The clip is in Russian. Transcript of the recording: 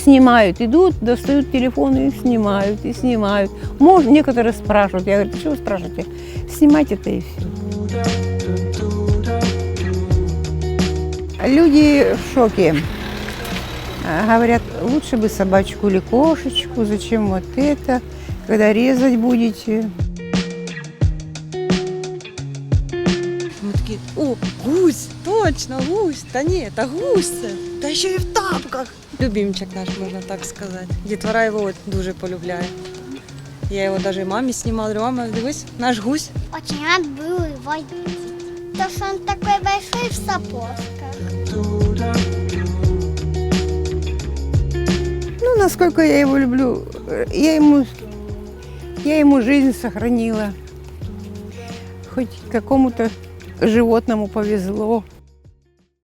снимают, идут, достают телефон и снимают, и снимают. Может, некоторые спрашивают, я говорю, что вы спрашиваете? Снимайте это и все. Люди в шоке. А, Говорят, лучше бы собачку или кошечку, зачем вот это, когда резать будете. Ми такі, о, гусь, точно, гусь. Та ні, та гусь це. Та ще й в тапках. Любімчик наш, можна так сказати. Дітвора його от дуже полюбляє. Я його навіть мамі знімала, говорю, мама, дивись, наш гусь. Очень рад был его видеть. То, что он такой большой в сапожках. Ну, насколько я его люблю, э, я ему, я ему жизнь сохранила. Хоть какому-то животному повезло.